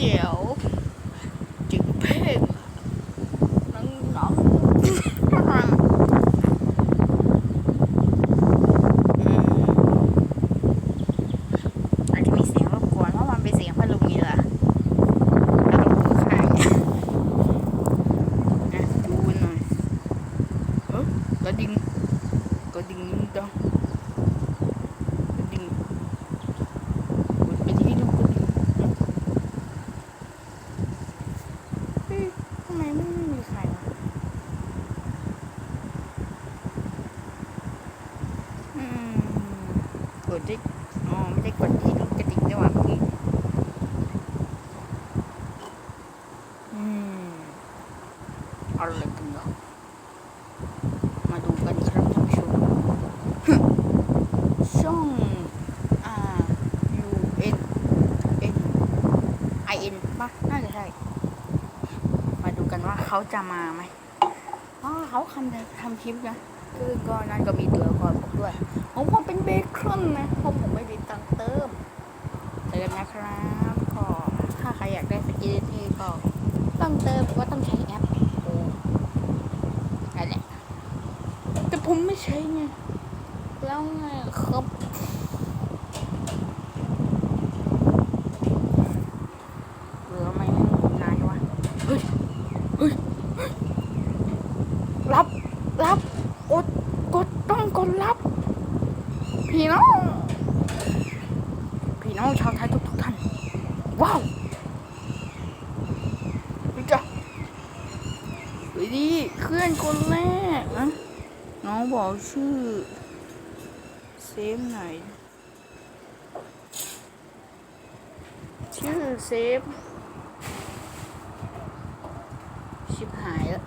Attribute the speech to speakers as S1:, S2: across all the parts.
S1: เจ๋วจึงเพ่งน้องน้องอืมอาจจะมีเสียงรบกวนเพราะมันเป็นเสียงพัดลมนี่แหละแล้วก็หูข้าง อะดูหน่อยเออกระดิ่งกระดิ่งมันดังกระดิ่งกดไปที่ดูกระดิ่งเอ๊ะเฮ้ยทำไมไม่มีใครวะอืมกดที่อ๋อไม่ได้กดที่ดูกระดิ่งนี่หว่าเมื่อกี้อืมอะไรกันเนาะมาดูกันครับท่านผู้ชมช่อง R U N N I N ปะน่าจะใช่ กันว่าเขาจะมาไหมอ๋อเขาคำทำคลิปนะคือก็นั่นก็มีตัวละครผมด้วยผมผมเป็นเบคอนนะเพราะผมไม่มีตังเติมเติมนะครับก็ถ้าใครอยากได้สกินที่ก็ต้องเติมก็ต้องใช้แอปโอ้นั่นแหละแต่ผมไม่ใช้ไงแล้วไงครับเหลือไหมนานวะเฮ้ย เฮ้ย เฮ้ย รับ รับกดกดต้องกดรับ พี่น้อง พี่น้องชาวไทยทุกทุกท่าน ว้าวดูจ้ะเฮ้ยดิเพื่อนคนแรกนะน้องบอกชื่อ เซฟไหนอยชื่อเซฟ ชิบหายแล้ว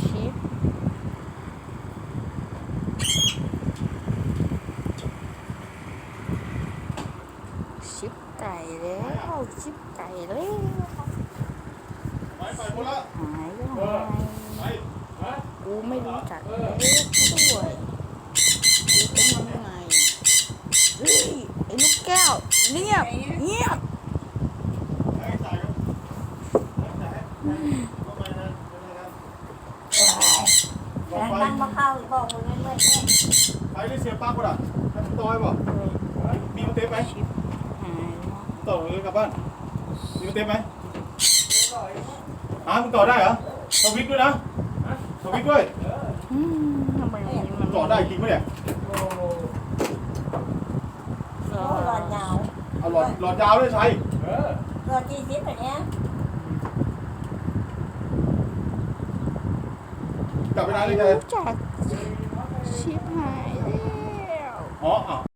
S1: ชิป ชิปไก่แล้วชิปไก่แล้ว
S2: ไปไปคนละ
S1: หายแล้ว
S2: เออ
S1: หาย
S2: ไป
S1: กูไม่รู้จักเลขด้วยกูเป็นยังไงเฮ้ยไอ้ลูกแก้วเงียบเงียบ
S2: ไปจ่ายครับไปจ่ายเข้าไปนะไปนะบอก
S3: แล้ว
S2: ไป
S3: ตั้งมาเข้าบอกมึงไม่เมื่อยเนี่ย
S2: ไปได้เสียปลั๊กป่ะล่ะให้มันต่อยป่ะมีมันเต็มไหม
S1: ชิปหายแล้ว
S2: ต่อเลยกลับบ้านมีมันเต็มไหมหามึงต่อได้เหรอสวิตช์ด้วยนะสวิตช์ด้วย
S1: อืมทำไมวันนี้
S2: มั
S1: มันน
S2: ต่อได้จริงไหมเนี่ย
S3: โอ้หลอดยาว
S2: เอาหลอดหลอดยาวด้วยใช้
S3: หลอดยี่สิบแบบเนี้ ย
S2: กลับไปนานเลย
S1: ไม่
S2: เจ
S1: รู้จักชิปหายแล้ว
S2: อ๋ออ้าว